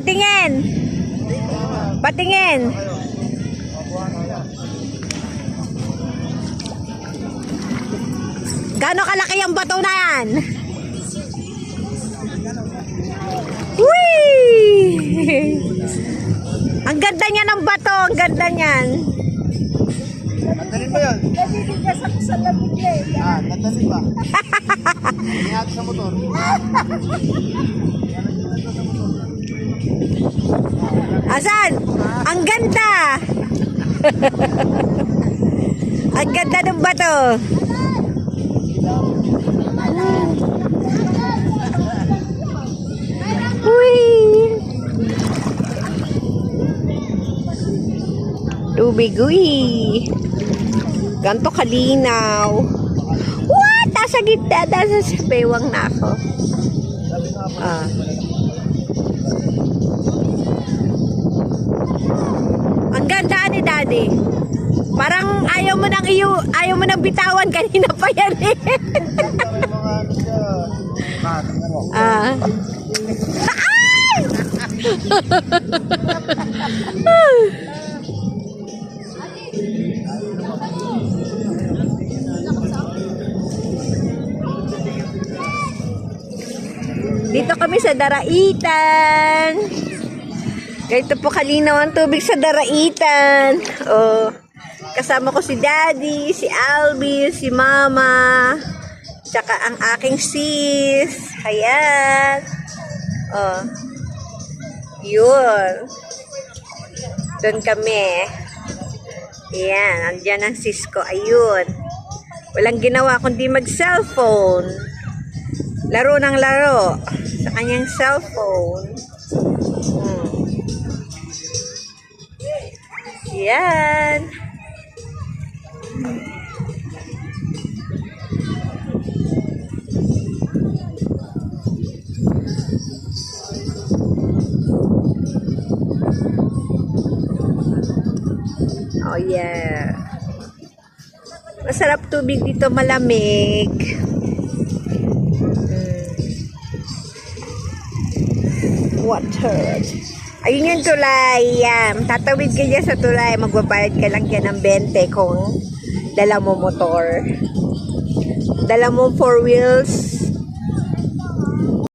Patingin. Patingin. Gano'ng kalaki ang bato na yan? Whee! ang ganda niya ng bato, ang ganda niyan. Tandalin ba yun? Nabibigyan sa sa lamig niya eh. Ah, tandalin ba? Inihat sa motor. Asan? Ang ganda! ang ganda ng bato. Uy! Tubig, uy! Ganto kalinaw. What? Nasa gitna, nasa sa bewang na ako. Ah. Ang ganda ni Daddy. Parang ayaw mo nang iyo, ayaw mo nang bitawan kanina pa yan eh. Ano siya. Ah, Dito kami sa Daraitan. Ganito po kalinaw ang tubig sa Daraitan. Oh, kasama ko si Daddy, si Albi, si Mama, tsaka ang aking sis. Ayan. Oh. Yun. Doon kami. Ayan, andyan ang sis ko. Ayun. Walang ginawa kundi mag-cellphone. Laro ng laro sa kanyang cellphone. Hmm. Yan. Oh yeah. Masarap tubig dito, malamig. Water. Ayun yung tulay. Yan. Tatawid ka dyan sa tulay. Magbabayad ka lang dyan ng 20 kung dala mo motor. Dala mo four wheels.